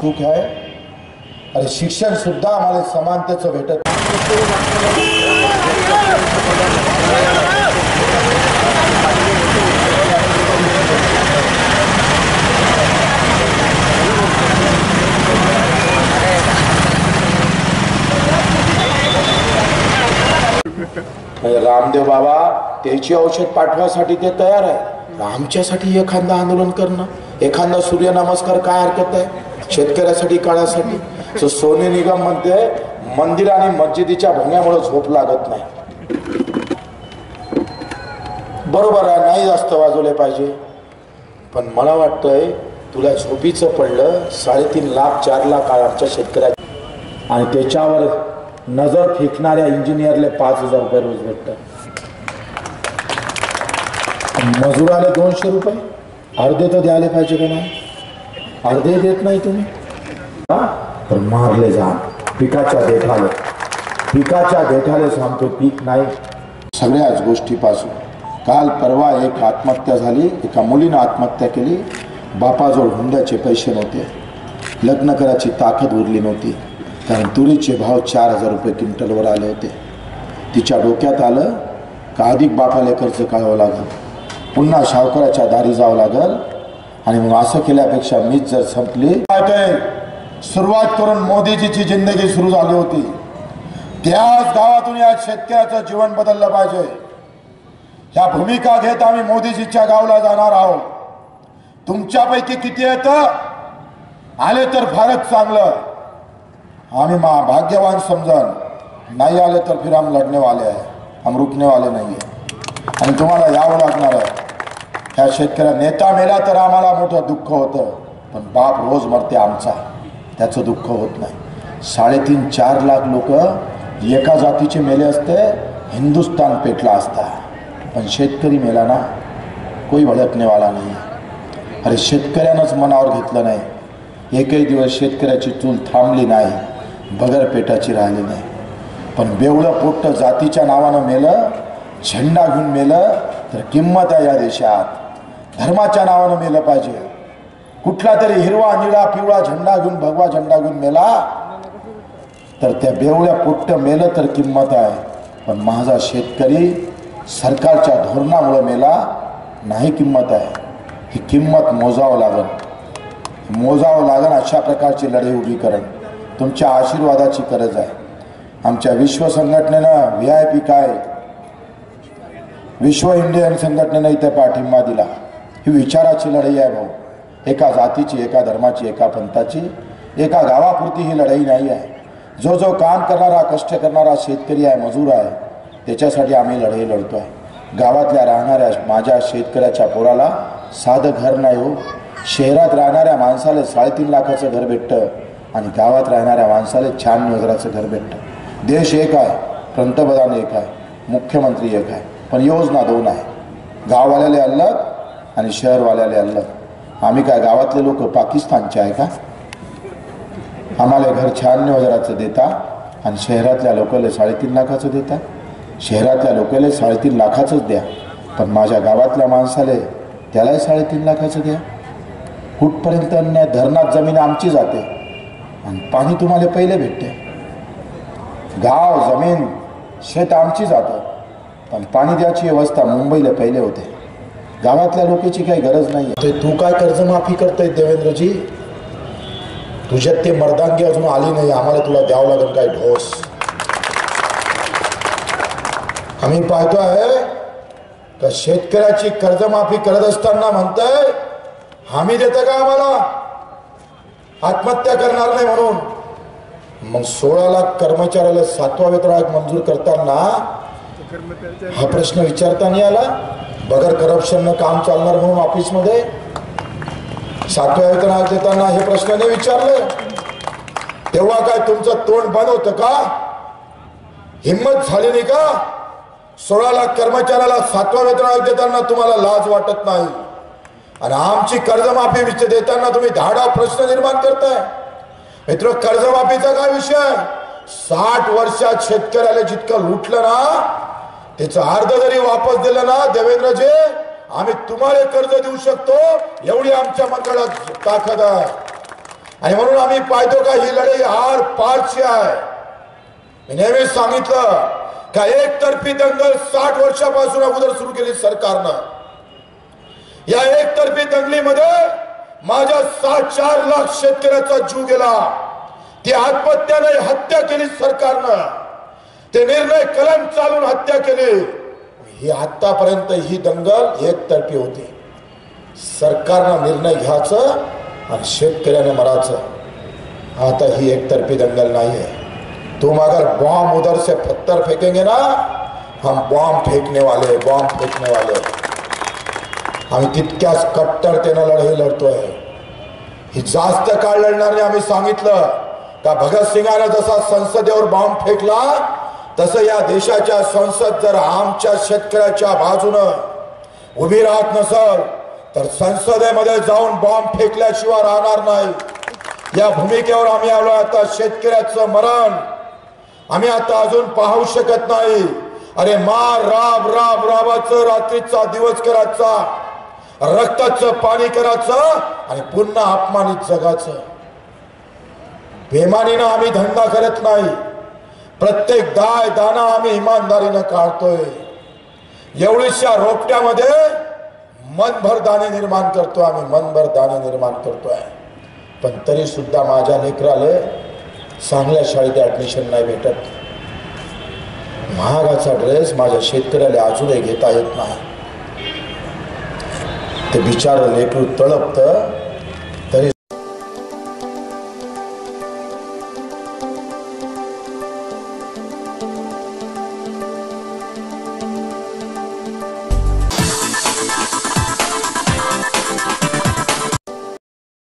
चूक आहे आणि शिक्षण सुद्धा आम्हाला समानतेचं भेटत रामदेव बाबा त्याची औषध पाठवासाठी ते तयार आहे। आमच्यासाठी एखादं आंदोलन करणं एखादा सूर्यनमस्कार काय हरकत आहे? शेतकऱ्यासाठी काळासाठी. सो सोने निगम मंदिर आणि मस्जिदीच्या भोंग्यामुळे झोप लागत नाही. बरोबर आहे नाही जास्त वाजवले पाहिजे. पण मला वाटतंय तुला झोपीचं पडलं साडेतीन लाख चार लाख आमच्या शेतकऱ्या आणि त्याच्यावर नजर फेकणाऱ्या इंजिनियरले पाच हजार रुपये रोज भेटत मजुराले दोनशे रुपये? अर्धे तर द्यायला पाहिजे का नाही? अर्धे देत नाही तुम्ही? हा? तर मारले जा. पिकाच्या देठाले. पिकाच्या देठाले सांगतो पीक नाही. सगळ्याच गोष्टीपासून. काल परवा एक आत्महत्या झाली एका मुलीनं आत्महत्या केली. बापाजवळ हुंड्याचे पैसे नव्हते. लग्न करायची ताकद उरली नव्हती. कारण तुरीचे भाव चार हजार रुपये क्विंटलवर आले होते. तिच्या डोक्यात आलं का अधिक बापाला कर्ज काढावं लागल? पुन्हा सावकाराच्या दारी जावं लागल आणि मग असं केल्यापेक्षा मीच जर संपली सुरुवात करून मोदीजीची जिंदगी सुरू झाली होती. त्याच गावातून या शेतकऱ्याचं जीवन बदललं पाहिजे. ह्या भूमिका घेत आम्ही मोदीजीच्या गावला जाणार आहोत. तुमच्यापैकी किती येतं आले तर फारच चांगलं. आम्ही मा भाग्यवान समजन नाही आले तर फिर आम लढणेवाले आहे. आम रुकणेवाले नाही आहे आणि तुम्हाला यावं लागणार आहे. ह्या शेतकऱ्या नेता मेला तर आम्हाला मोठं दुःख होतं. पण बाप रोज मरते आमचा. त्याचं दुःख होत नाही. साडेतीन चार लाख लोक एका जातीचे मेले असते हिंदुस्तान पेटला असता. पण शेतकरी मेला ना कोई भडकणेवाला नाही. अरे शेतकऱ्यानंच मनावर घेतलं नाही. एकही दिवस शेतकऱ्याची चूल थांबली नाही बगर पेटाची राहिली नाही. पण बेवळं पोट्ट जातीच्या नावानं मेलं झेंडा घेऊन मेलं तर किंमत आहे या देशात. धर्माच्या नावानं मेलं पाहिजे. कुठला तरी हिरवा निळा पिवळा झेंडा घेऊन भगवा झेंडा घेऊन मेला तर त्या बेवळ्या पोट्ट मेलं तर किंमत आहे. पण माझा शेतकरी सरकारच्या धोरणामुळं मेला नाही किंमत आहे. ही किंमत मोजावं लागन. मोजावं लागन अशा प्रकारची लढाई उभी करण. तुमच्या आशीर्वादाची गरज आहे. आमच्या विश्व संघटनेनं व्ही आय पी काय विश्व इंडियन संघटनेनं इथे पाठिंबा दिला. ही विचाराची लढाई आहे भाऊ. एका जातीची एका धर्माची एका पंथाची एका गावापुरती ही लढाई नाही आहे. जो जो काम करणारा कष्ट करणारा शेतकरी आहे मजूर आहे त्याच्यासाठी आम्ही लढाई लढतो आहे गावातल्या राहणाऱ्या माझ्या शेतकऱ्याच्या पोराला साधं घर नाही हो. शहरात राहणाऱ्या माणसाला साडेतीन लाखाचं घर भेटतं आणि गावात राहणाऱ्या माणसाला छान हजाराचं घर भेटतं. देश एक आहे पंतप्रधान एक आहे मुख्यमंत्री एक आहे पण योजना दोन आहे. गाववाल्याला अलग आणि शहरवाल्याले आणलं. आम्ही काय गावातले लोक पाकिस्तानचे आहे का? आम्हाला घर शहाण्णव हजाराचं देता आणि शहरातल्या लोकांना साडेतीन लाखाचं देता. शहरातल्या लोकांना साडेतीन लाखाचंच द्या. पण माझ्या गावातल्या माणसाला त्यालाही साडेतीन लाखाचं द्या. कुठपर्यंत अन्याय? धरणात जमीन आमची जाते. आणि पाणी तुम्हाला पहिले भेटते. गाव जमीन शेत आमची जातं. पण पाणी द्यायची व्यवस्था मुंबईला पहिले होते. गावातल्या लोकांची काही गरज नाही ते तू काय कर्जमाफी करतोय देवेंद्रजी? तुझ्यात ते मर्दांगी अजून आली नाही. आम्हाला तुला द्यावं लागेल काय ढोस? आम्ही पाहतोय का शेतकऱ्याची कर्जमाफी करत असताना म्हणताय हमी देता का आम्हाला? आत्महत्या करणार नाही म्हणून. मग सोळा लाख कर्मचाऱ्याला सातवा वेतन आयोग मंजूर करताना हा प्रश्न विचारता नाही आला. बगर करप्शननं काम चालणार म्हणून ऑफिसमध्ये सातव्या वेतन देताना हे प्रश्नाने विचारले. तेव्हा काय तुमचं तोंड बंद होतं का? हिंमत झाली नाही का? सोळा लाख कर्मचाऱ्याला सातवा वेतन देताना तुम्हाला लाज वाटत नाही. आणि आमची कर्जमाफी विषय देताना तुम्ही धाडा प्रश्न निर्माण करताय. मित्र कर्जमाफीचा काय विषय? साठ वर्षात शेतकऱ्याला जितकं लुटलं ना त्याचं अर्ध जरी वापस दिलं ना देवेंद्रजी आम्ही तुम्हाला कर्ज देऊ शकतो एवढी आमच्या मंडळात ताकद आहे. आणि म्हणून आम्ही पाहतो का ही लढाई हार पारची आहे. मी नेहमी सांगितलं का एकतर्फी दंगल साठ वर्षापासून अगोदर सुरू केली सरकारनं. या एकतर्फी दंगलीमध्ये माझ्या सात चार लाख शेतकऱ्याचा जीव गेला. ती आत्महत्याने हत्या केली सरकारनं. ते निर्णय कलम चालून हत्या केली. ही आतापर्यंत ही दंगल एकतर्फी होती. सरकारनं निर्णय घ्यायचं आणि शेतकऱ्याने मरायचं. आता ही एकतर्फी दंगल नाही है तुम अगर बॉम्ब उधर से पत्थर फेंकेंगे ना हम बॉम्ब फेकने वाले बॉम्ब फेकने वाले. आम्ही तितक्याच कट्टरतेनं लढाई लढतोय. ही जास्त काळ लढणार नाही आम्ही सांगितलं. का भगतसिंगानं जसा संसदेवर बॉम्ब फेकला तसं या देशाच्या संसद जर आमच्या शेतकऱ्याच्या बाजूनं उभी राहत नसल तर संसदेमध्ये जाऊन बॉम्ब फेकल्याशिवाय राहणार नाही. या भूमिकेवर आम्ही आलो आता शेतकऱ्याचं मरण आम्ही आता अजून पाहू शकत नाही. अरे मार राब राब राबाचं रात्रीचा दिवस करायचा रक्ताचं पाणी करायचं आणि पुन्हा अपमानित जगाचं. बेमानीनं आम्ही धंदा करत नाही. प्रत्येक दाय दाना आम्ही इमानदारीनं काढतोय. एवढीशा रोपट्यामध्ये मनभर दाणे निर्माण करतो आम्ही मनभर दाणे निर्माण करतोय. पण तरी सुद्धा माझ्या लेकराले चांगल्या शाळेत ऍडमिशन नाही भेटत. महागाचा ड्रेस माझ्या शेतकऱ्याला अजूनही घेता येत नाही. ते बिचार लेकरू तळपतं